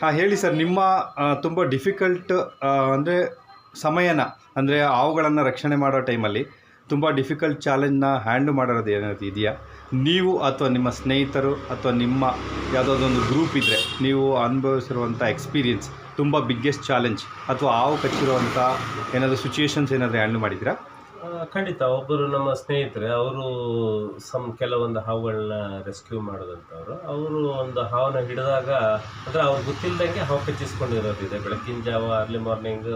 ಹಾಂ, ಹೇಳಿ ಸರ್, ನಿಮ್ಮ ತುಂಬ ಡಿಫಿಕಲ್ಟ್ ಅಂದರೆ ಸಮಯನ, ಅಂದರೆ ಹಾವುಗಳನ್ನು ರಕ್ಷಣೆ ಮಾಡೋ ಟೈಮಲ್ಲಿ ತುಂಬ ಡಿಫಿಕಲ್ಟ್ ಚಾಲೆಂಜ್ನ ಹ್ಯಾಂಡ್ಲ್ ಮಾಡೋದು ಏನಾದ್ರು ಇದೆಯಾ? ನೀವು ಅಥವಾ ನಿಮ್ಮ ಸ್ನೇಹಿತರು ಅಥವಾ ನಿಮ್ಮ ಯಾವುದಾದ್ರು ಒಂದು ಗ್ರೂಪ್ ಇದ್ದರೆ ನೀವು ಅನುಭವಿಸಿರುವಂಥ ಎಕ್ಸ್ಪೀರಿಯನ್ಸ್ ತುಂಬ ಬಿಗ್ಗೆಸ್ಟ್ ಚಾಲೆಂಜ್ ಅಥವಾ ಹಾವು ಕಚ್ಚಿರುವಂಥ ಏನಾದರೂ ಸಿಚುಯೇಷನ್ಸ್ ಏನಾದರೂ ಹ್ಯಾಂಡ್ಲ್ ಮಾಡಿದ್ದೀರಾ? ಖಂಡಿತ ಒಬ್ಬರು ನಮ್ಮ ಸ್ನೇಹಿತರೆ, ಅವರು ಸಮ್ ಕೆಲವೊಂದು ಹಾವುಗಳನ್ನ ರೆಸ್ಕ್ಯೂ ಮಾಡೋದಂಥವ್ರು. ಅವರು ಒಂದು ಹಾವನ್ನ ಹಿಡಿದಾಗ, ಅಂದರೆ ಅವ್ರು ಗೊತ್ತಿಲ್ಲದಂಗೆ ಹಾವು ಕಚ್ಚಿಸ್ಕೊಂಡಿರೋದಿದೆ. ಬೆಳಗಿನ ಜಾವ ಅರ್ಲಿ ಮಾರ್ನಿಂಗ್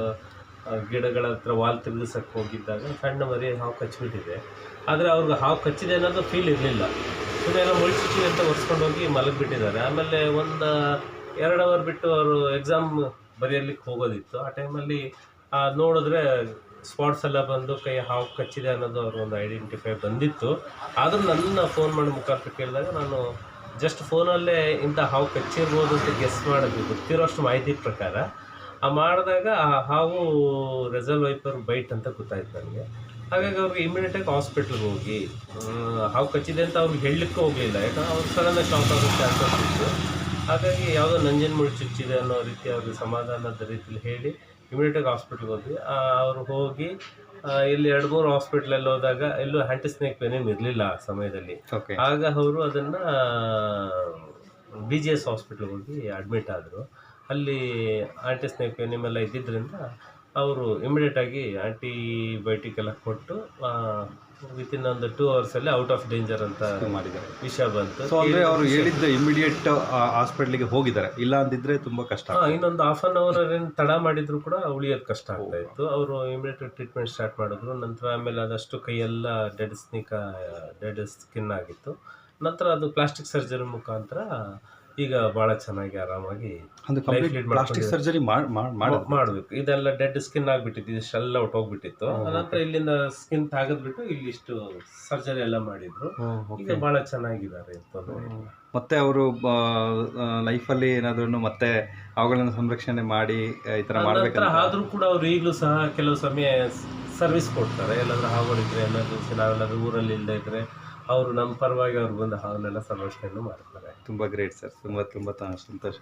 ಗಿಡಗಳ ಹತ್ರ ವಾಲ್ ತಿರುಗಿಸಕ್ಕೆ ಹೋಗಿದ್ದಾಗ ಸಣ್ಣ ಮರಿ ಹಾವು ಕಚ್ಚಿಬಿಟ್ಟಿದೆ ಆದರೆ ಅವ್ರಿಗೆ ಹಾವು ಕಚ್ಚಿದೆ ಅನ್ನೋದು ಫೀಲ್ ಇರಲಿಲ್ಲ. ಸುಮ್ಮನೆ ಮುಳ್ಚಿಚ್ಚಿ ಅಂತ ಒರೆಸ್ಕೊಂಡು ಹೋಗಿ ಮಲಗಿಬಿಟ್ಟಿದ್ದಾರೆ. ಆಮೇಲೆ ಒಂದು ಎರಡು ಅವರ್ ಬಿಟ್ಟು ಅವರು ಎಕ್ಸಾಮ್ ಬರೆಯಲಿಕ್ಕೆ ಹೋಗೋದಿತ್ತು. ಆ ಟೈಮಲ್ಲಿ ನೋಡಿದ್ರೆ ಸ್ಪಾಟ್ಸ್ ಎಲ್ಲ ಬಂದು ಕೈ ಹಾವು ಕಚ್ಚಿದೆ ಅನ್ನೋದು ಅವ್ರ ಒಂದು ಐಡೆಂಟಿಫೈ ಬಂದಿತ್ತು. ಆದರೂ ನನ್ನ ಫೋನ್ ಮಾಡಿ ಮುಖಾಂತರ ಕೇಳಿದಾಗ ನಾನು ಜಸ್ಟ್ ಫೋನಲ್ಲೇ ಇಂಥ ಹಾವು ಕಚ್ಚಿರ್ಬೋದು ಅಂತ ಗೆಸ್ ಮಾಡಿದ್ವಿ. ಗೊತ್ತಿರೋಷ್ಟು ಮಾಹಿತಿ ಪ್ರಕಾರ. ಆ ಮಾಡಿದಾಗ ಆ ಹಾವು ರೆಸಲ್ ವೈಪರ್ ಬೈಟ್ ಅಂತ ಗೊತ್ತಾಯ್ತು ನನಗೆ. ಹಾಗಾಗಿ ಅವ್ರಿಗೆ ಇಮಿಡಿಯೇಟಾಗಿ ಹಾಸ್ಪಿಟ್ಲ್ಗೆ ಹೋಗಿ ಹಾವು ಕಚ್ಚಿದೆ ಅಂತ ಅವ್ರಿಗೆ ಹೇಳಲಿಕ್ಕೂ ಹೋಗಲಿಲ್ಲ. ಯಾಕಂದ್ರೆ ಅವ್ರು ಸಡನ್ನಾಗಿ ಶಾಕ್ ಆಗೋ ಚಾನ್ಸಸ್ ಇತ್ತು ಹಾಗಾಗಿ ಯಾವುದೋ ನಂಜನ್ ಮುಳ್ಳು ಚುಚ್ಚಿದೆ ಅನ್ನೋ ರೀತಿ ಅವ್ರಿಗೆ ಸಮಾಧಾನದ ರೀತಿಲಿ ಹೇಳಿ ಇಮಿಡಿಯೇಟಾಗಿ ಹಾಸ್ಪಿಟ್ಲ್ಗೆ ಹೋದ್ವಿ. ಅವರು ಹೋಗಿ ಇಲ್ಲಿ ಎರಡು ಮೂರು ಹಾಸ್ಪಿಟ್ಲಲ್ಲಿ ಹೋದಾಗ ಎಲ್ಲೂ ಹ್ಯಾಂಟಿಸ್ನೇಕ್ ಪೇನೇನು ಇರಲಿಲ್ಲ ಆ ಸಮಯದಲ್ಲಿ. ಓಕೆ ಆಗ ಅವರು ಅದನ್ನು ಬಿ ಜಿ ಎಸ್ ಹಾಸ್ಪಿಟ್ಲ್ಗೆ ಹೋಗಿ ಅಡ್ಮಿಟ್ ಆದರು. ಅಲ್ಲಿ ಆಂಟಿಸ್ನೇಕ್ ಎಲ್ಲ ಇದ್ದಿದ್ದರಿಂದ ಅವರು ಇಮಿಡಿಯೇಟಾಗಿ ಆಂಟಿಬಯೋಟಿಕ್ ಎಲ್ಲ ಕೊಟ್ಟು ವಿತಿನ್ ಒಂದು ಟೂ ಅವರ್ಸಲ್ಲಿ ಔಟ್ ಆಫ್ ಡೇಂಜರ್ ಅಂತ ಮಾಡಿದ್ದಾರೆ. ವಿಷಯ ಬಂತು. ಸೊ ಅಂದರೆ ಅವರು ಹೇಳಿದ್ದ ಇಮಿಡಿಯೇಟ್ ಹಾಸ್ಪಿಟ್ಲಿಗೆ ಹೋಗಿದ್ದಾರೆ. ಇಲ್ಲ ಅಂದಿದ್ರೆ ತುಂಬ ಕಷ್ಟ ಇನ್ನೊಂದು ಹಾಫ್ ಅನ್ ಅವರ್ ಏನು ತಡ ಮಾಡಿದ್ರು ಕೂಡ ಉಳಿಯೋದು ಕಷ್ಟ ಆಗ್ತಾ ಇತ್ತು. ಅವರು ಇಮಿಡಿಯೇಟ್ ಟ್ರೀಟ್ಮೆಂಟ್ ಸ್ಟಾರ್ಟ್ ಮಾಡಿದ್ರು. ನಂತರ ಆಮೇಲೆ ಅದಷ್ಟು ಕೈಯೆಲ್ಲ ಡೆಡ್ ಸ್ನಿಕ ಡೆಡ್ ಸ್ಕಿನ್ ಆಗಿತ್ತು. ನಂತರ ಅದು ಪ್ಲಾಸ್ಟಿಕ್ ಸರ್ಜರಿ ಮುಖಾಂತರ ಈಗ ಭಾಳ ಚೆನ್ನಾಗಿ ಆರಾಮಾಗಿ ಕಂಪ್ಲೀಟ್ ಪ್ಲಾಸ್ಟಿಕ್ ಸರ್ಜರಿ ಮಾಡಬೇಕು. ಇದೆಲ್ಲ ಡೆಡ್ ಸ್ಕಿನ್ ಆಗಿಬಿಟ್ಟಿತ್ತು ಔಟ್ ಹೋಗ್ಬಿಟ್ಟಿತ್ತು. ಅನಂತರ ಇಲ್ಲಿಂದ ಸ್ಕಿನ್ ತೆಗೆದ್ಬಿಟ್ಟು ಇಲ್ಲಿ ಇಷ್ಟು ಸರ್ಜರಿ ಎಲ್ಲ ಮಾಡಿದ್ರು. ಈಗ ಭಾಳ ಚೆನ್ನಾಗಿದ್ದಾರೆ ಮತ್ತೆ ಅವರು ಲೈಫಲ್ಲಿ ಏನಾದ್ರೂ ಮತ್ತೆ ಅವುಗಳನ್ನ ಸಂರಕ್ಷಣೆ ಮಾಡಿ ಈ ತರ ನಂತರ ಮಾಡ್ಬೇಕಂತ? ಆದ್ರೂ ಕೂಡ ಅವ್ರು ಈಗಲೂ ಸಹ ಕೆಲವು ಸಮಯ ಸರ್ವಿಸ್ ಕೊಡ್ತಾರೆ. ಎಲ್ಲಾದ್ರೂ ಹಾವುಗಳಿದ್ರೆ ಎಮರ್ಜೆನ್ಸಿ ನಾವೆಲ್ಲಾದ್ರೂ ಊರಲ್ಲಿ ಇಲ್ಲದೆ ಇದ್ರೆ ಅವರು ನಮ್ಮ ಪರವಾಗಿ ಅವ್ರು ಬಂದು ಹಾವನ್ನೆಲ್ಲ ಸಂರಕ್ಷಣೆಯನ್ನು ಮಾಡ್ತಾರೆ. ತುಂಬ ಗ್ರೇಟ್ ಸರ್ ತುಂಬ ತುಂಬ ಸಂತೋಷ.